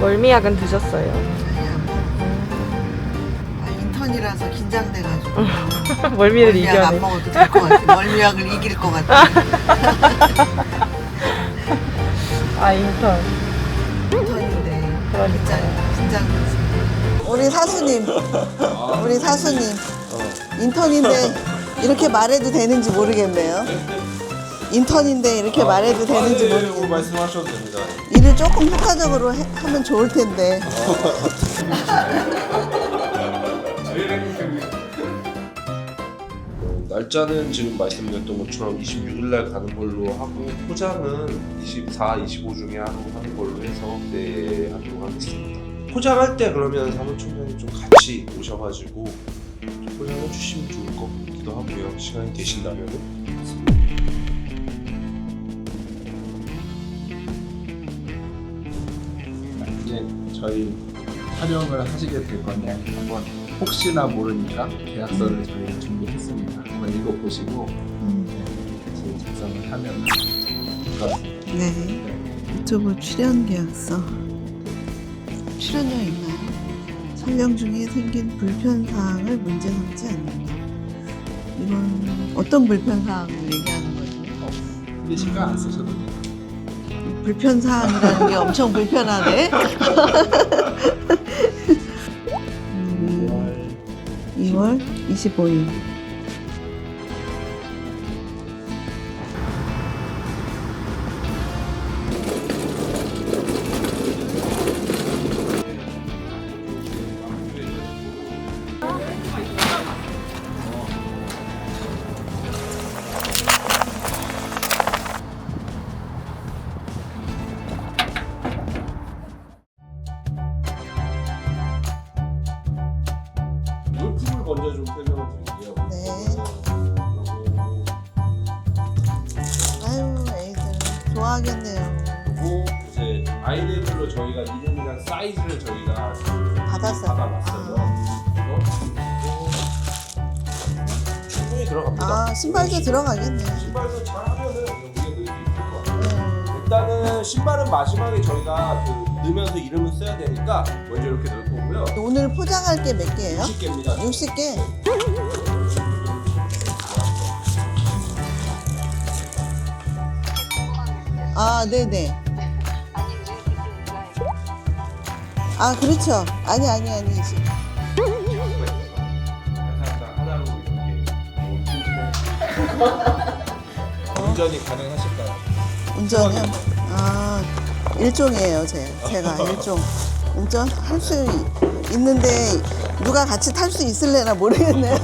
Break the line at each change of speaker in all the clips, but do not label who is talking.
멀미약은 드셨어요.
아, 인턴이라서 긴장돼가지고
멀미를
멀미약 안
이겨내.
먹어도 될 것 같아. 멀미약을 이길 것 같아.
아 인턴.
인턴인데
그러니까.
긴장 긴장. 우리 사수님, 우리 사수님 인턴인데 이렇게 말해도 되는지 모르겠네요. 인턴인데 이렇게 말해도 되는지
네,
모르겠네요.
말씀하셔도 됩니다.
일을 조금 효과적으로 해- 하면 좋을 텐데.
어, 날짜는 지금 말씀드렸던 것처럼 26일 날 가는 걸로 하고 포장은 24, 25 중에 하루 하는 걸로 해서 네 하도록 하겠습니다. 포장할 때 그러면 사무총장님 좀 같이 오셔가지고 좀 포장해 주시면 좋을 것 같기도 하고요. 시간이 되신다면 은.
저희 촬영을 하시게 될 건데 한번 혹시나 모르니까 계약서를 저희가 준비했습니다. 한번 읽어보시고 네, 같이 작성을 하면 같습니다.
네.
네.
유튜브 출연 계약서. 출연료 있나요? 촬영 중에 생긴 불편 사항을 문제 삼지 않는다. 이건 어떤 불편 사항을 얘기하는 거죠?
근데 신경 안 쓰셔도 돼요.
불편 사항이라는 게 엄청 불편하네. 음, 2월 25일.
먼저 좀 설명을 드릴게요.
네. 아유, 애들 좋아하겠네요.
그리고 이제 아이들별로 저희가 이름이랑 사이즈를 저희가
받았어요.
그래서 충분히 들어갑니다.
아, 신발도 들어가겠네.
신발도 잘 하면은 여기에 넣을 수 있을 것 같아요.
네.
일단은 신발은 마지막에 저희가 그 넣으면서 이름을 써야 되니까 먼저 이렇게 넣을 거고요.
오늘 포장할 게 몇 개예요?
60개입니다.
60개. 아, 네네. 아, 그렇죠. 아니, 아니, 아니.
이렇게 운전이 가능하실까요?
운전이요? 아, 일종이에요, 제, 제가 일종. 운전 할 수 있는데 누가 같이 탈 수 있을래나 모르겠네요.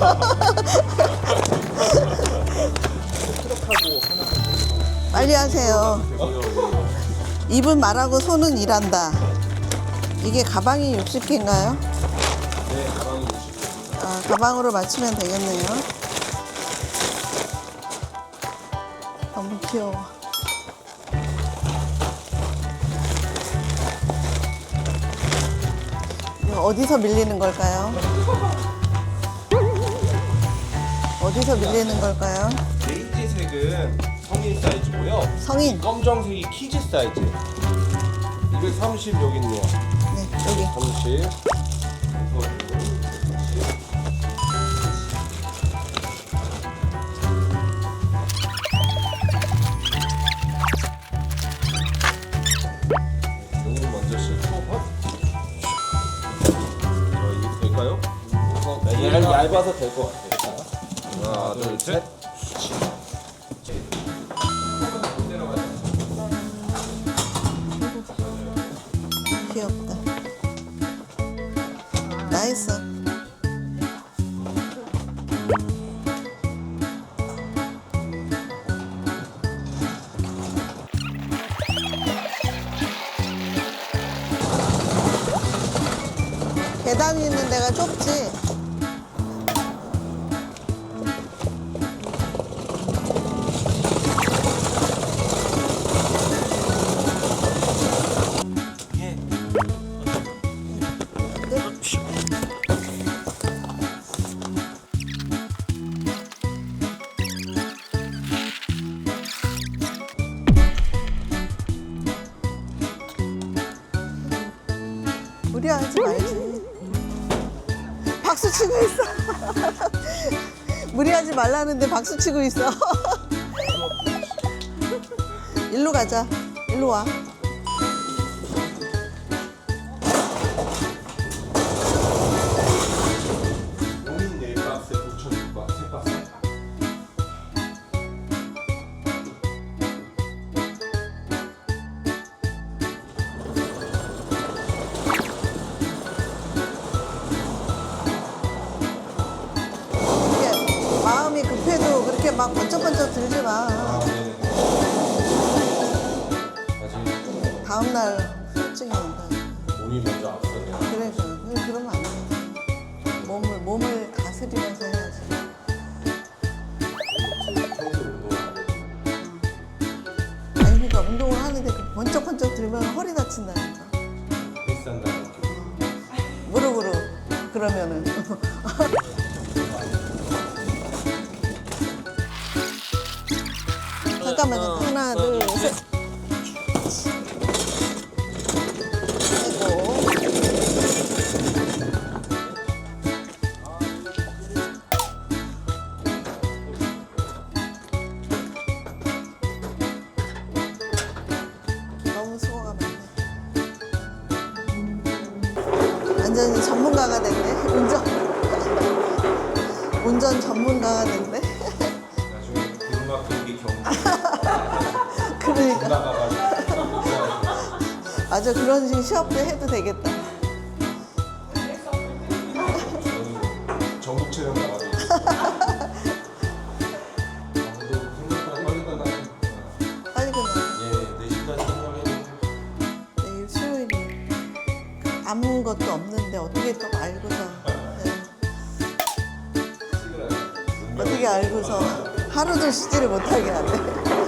빨리 하세요. 입은 말하고 손은 일한다. 이게 가방이 60개인가요?
네, 가방이 50개.
아, 가방으로 맞추면 되겠네요. 너무 귀여워. 어디서 밀리는 걸까요? 어디서 밀리는 걸까요?
베이지 색은 성인 사이즈고요.
성인.
검정색이 키즈 사이즈. 230 여기 있네요.
네, 여기.
30. 네, 얇아서 될 것 같아요. 하나, 둘, 셋.
귀엽다. 나이스. 계단이 있는 데가 좁지? 말지. 박수 치고 있어. 무리하지 말라는데 박수 치고 있어. 일로 가자. 일로 와. 막 번쩍번쩍 들지 마.
아. 아직
다음날 후유증이 온다.
몸이 먼저 앞서네요.
그래, 그래. 그러면 안 돼. 몸을, 몸을 다스리면서 해야지.
평소 운동을 안 해도
아니, 그러니까 운동을 하는데 그 번쩍번쩍 들면 허리 다친다니까.
헬스한다는 느낌.
무릎으로. 그러면은. 잠깐만요. 하나, 둘, 셋. 아이고. 너무 수고가 많네. 완전히 전문가가 됐네. 운전. 운전 전문가가 됐네. 맞아. 그런 식 시합도 해도 되겠다.
저는 전국 체력 아무도 생각보다 빨리 끝나는
빨리 끝나.
예, 4시까지 끝나면
내일 수요일이 아무것도 없는데 어떻게 또 알고서. 네. 어떻게 알고서 하루도 쉬지를 못하게 하네.